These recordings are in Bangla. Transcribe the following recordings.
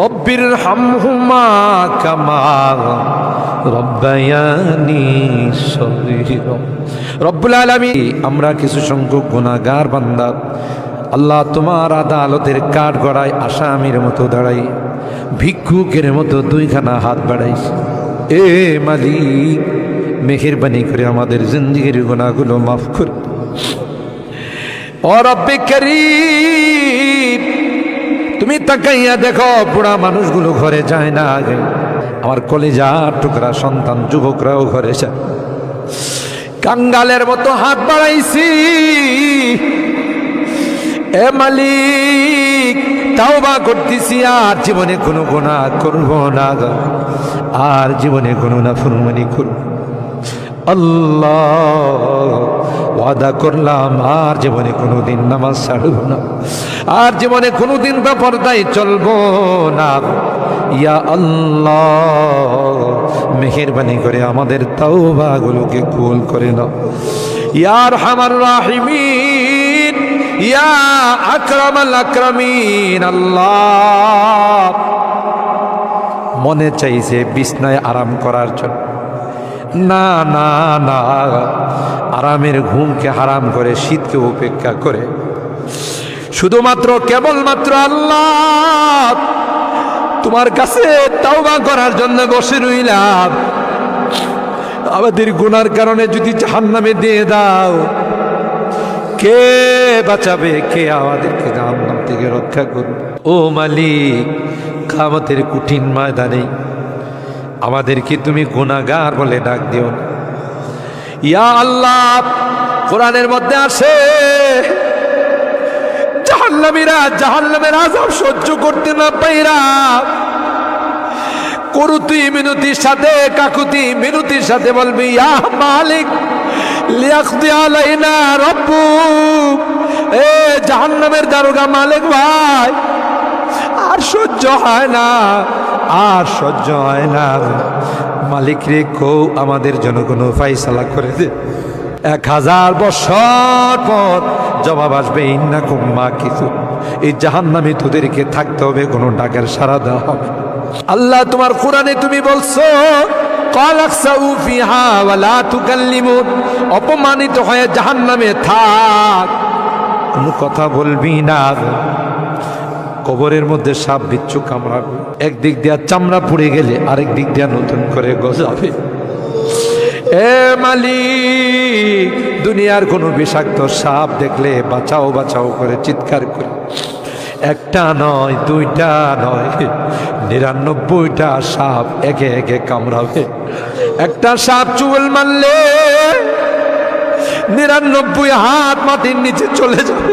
রব্বির হামহুমা কামা রব্বায়ানি সগীর। রব্বুল আলামিন, আমরা কিছু সংখ্যক গুণাগার বান্দার আল্লাহ তোমার আদালতের কাঠ গড়ায় আসামির মতো দাঁড়াই, ভিক্ষুকের মতো দুইখানা হাত বাড়াইস এ মালি মেহেরবানি করে আমাদের জিন্দিগির গুণাগুলো মাফ কর। অরব্বে করিম তুমি তাকাইয়া দেখো, বুড়া মানুষগুলো ঘরে যায় না আগে। আমার কলেজা টুকরা সন্তান, যুবকরাও ঘরে যায়। কাঙ্গালের মতো হাত বাড়াইছি। এ মালিক তাও বা করতেছি, আর জীবনে কোনো গোনা করব না। আর জীবনে কোনো না ফুরমানি করব আল্লাহ ওয়াদা করলাম, আর জীবনে কোনো দিন নামাজ ছাড়ব না। আর জীবনে কোনো দিন পর্দায় চলবো না। ইয়া আল্লাহ, মেহেরবানি করে আমাদের তাওবাগুলোকে কুল করে নাও। ইয়ার হামার রাহিমিন, ইয়া আকরামাল আকরামিন, আল্লাহ। মনে চাইছে বিছনায় আরাম করার জন্য। না না না আরামের ঘুমকে হারাম করে, শীতকে উপেক্ষা করে। শুধুমাত্র কেবলমাত্র আল্লাহ তোমার কাছে তাওবা করার জন্য বসে রইলাম। আমাদের গুনার কারণে যদি জাহান্নামে দিয়ে দাও, কে বাঁচাবে? কে আমাদেরকে জাহান্নাম থেকে রক্ষা করবে? ও মালিক কামতের কঠিন ময়দানে আমাদেরকে তুমি গুনাগার বলে ডাক দিও না। ইয়া আল্লাহ, কোরআনের মধ্যে আসে জাহান্নামীরা জাহান্নামের আজাব সহ্য করতে না পাইরা করুতি মিনতির সাথে, কাকুতি মিনতির সাথে বলবি, ইয়া মালিক লিয়াকদি আলাইনা রব্বু এ জাহান্নামের দারোগা মালিক ভাই, আর সহ্য হয় না, আর সহ্য হয় না। মালিক রে কেউ আমাদের জন্য কোনো ফাইসালা করে দে। এক হাজার বছর পর জবাব আসবে ইন্না কুম্মা কিছু এই জাহান নামে তোদেরকে থাকতে হবে, কোনো ডাকের সারা দেওয়া হবে আল্লাহ তোমার কোরআনে তুমি বলছো অপমানিত হয়ে জাহান নামে থাক। কোনো কথা বলবি না। কবরের মধ্যে সাপ বিচ্ছু কামড়াবে। একদিক দিয়া চামড়া পুড়ে গেলে আরেক দিক দিয়া নতুন করে গজাবে। এ মালিক, দুনিয়ার কোনো বিষাক্ত সাপ দেখলে বাঁচাও বাঁচাও করে চিৎকার করে। একটা নয়, দুইটা নয়, নিরানব্বইটা সাপ একে একে কামড়াবে। একটা সাপ চুল মারলে নিরানব্বই হাত মাটির নিচে চলে যাবে।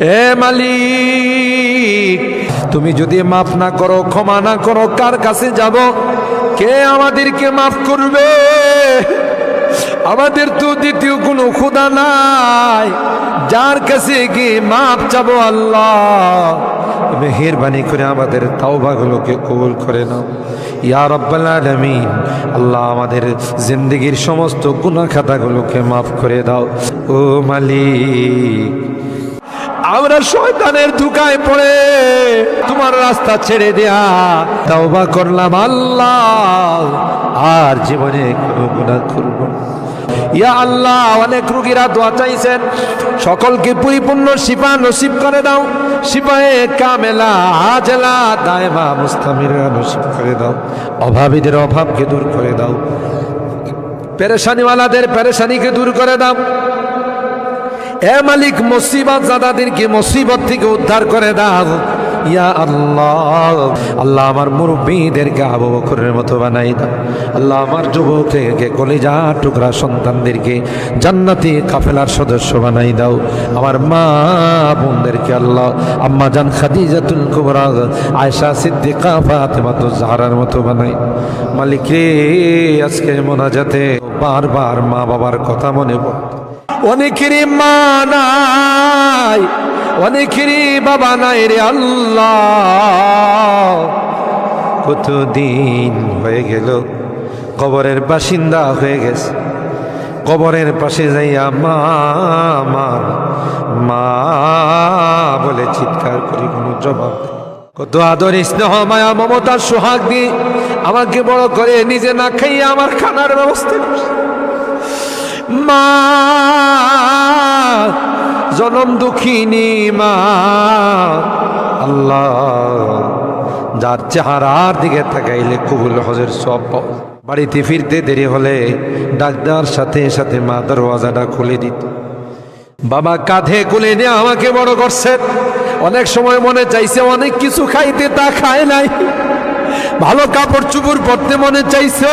এ মালিক, তুমি যদি মাফ না করো, ক্ষমা না করো, কার কাছে যাব? কে আমাদেরকে মাফ করবে? আমাদের তো দ্বিতীয় কোনো খুদা নাই। যার কাছে গিয়ে মাফ চাবো আল্লাহ। মেহেরবানি করে আমাদের তাওবাগুলোকে কবুল করে নাও। ইয়া রব্বাল আল্লাহ আমাদের জিন্দগির সমস্ত গুনাহ খাতাগুলোকে মাফ করে দাও। ও মালিক আমরা শয়তানের ধুকায় পড়ে তোমার রাস্তা ছেড়ে দেয়া। তাওবা করলাম, আল্লাহ, আর জীবনে কোনো গুনাহ করব ইয়া আল্লাহ, অনেক রুগীরা দোয়া চাইছেন, সকলকে পরিপূর্ণ শিপা নসিব করে দাও। শিপায়ে কামেলা, আজলা, দায়মা, মুস্তামিরা নসিব করে দাও। অভাবীদের অভাবকে দূর করে দাও। পেরেশানিওয়ালাদের পেরেশানিকে দূর করে দাও। এ মালিক, মুসিবত জাদাদেরকে মুসিবত থেকে উদ্ধার করে দাও। ইয়া আল্লাহ আল্লাহ আমার মুরব্বীদেরকে আবু বকরের মতো বানাই দাও। আল্লাহ আমার যুবককে কলিজা টুকরা সন্তানদেরকে জান্নাতি কাফেলার সদস্য বানাই দাও। আমার মা বোনদেরকে আল্লাহ, আম্মা জান খাদিজাতুল কুবরা, আয়েশা সিদ্দিকা, ফাতেমা তো জাহরার মতো বানাই। মালিক রে, আজকের মোনাজাতে বারবার মা বাবার কথা মনে পড়ে। অনেকেরই মা নাই, অনেকেরই বাবা নাই রে আল্লাহ। কতদিন হয়ে গেল, কবরের বাসিন্দা হয়ে গেছে। কবরের পাশে যাইয়া মা মা বলে চিৎকার করি, কোনো জবাব। কত আদর স্নেহ, মায়া মমতার সোহাগ দিয়ে আমাকে বড় করে, নিজে না খাইয়ে আমার খানার ব্যবস্থা করছে। মা, জনম দুঃখিনী মা, আল্লাহ, যার চেহারার দিকে থাকাইলে কবুল হজের সব বাড়িতে ফিরতে দেরি হলে ডাক্তার সাথে সাথে মা দরওয়াজাটা খুলে দিত। বাবা কাঁধে কুলে নিয়ে আমাকে বড় করছে। অনেক সময় মনে চাইছে অনেক কিছু খাইতে তা খায় নাই। ভালো কাপড় চুপড় পরতে মনে চাইছে।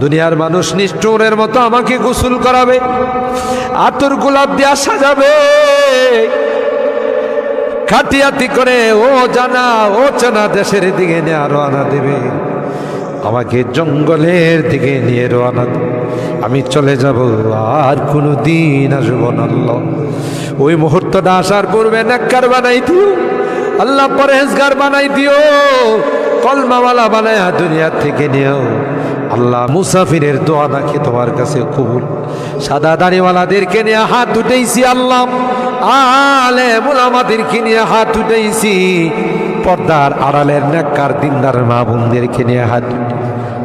দুনিয়ার মানুষ নিষ্ঠুরের মতো আমাকে গোসল করাবে, আতর গোলাপ দিয়ে সাজাবে। খাটিয়াতি করে, ও জানা, ও চেনা, দেশের দিকে নিয়ে রওনা দেবে। আমাকে জঙ্গলের দিকে নিয়ে রওনা আমি চলে যাব, আর কোনো দিন আসব না ওই মুহূর্তটা আসার পূর্বে নাক্কার বানাই দিও। আল্লাহ পরেজগার বানাই দিও। কলমাওয়ালা বানায় দুনিয়ার থেকে নিও। আল্লাহ মুসাফিরের দোয়া নাকি তোমার কাছে কবুল। সাদা দাড়িওয়ালাদেরকে নিয়ে হাত উঠেছি আল্লাহ। আলে মোলামাদেরকে নিয়ে হাত উঠেছি পর্দার আড়ালের নাকার দিনদার মা বোনদেরকে নিয়ে হাত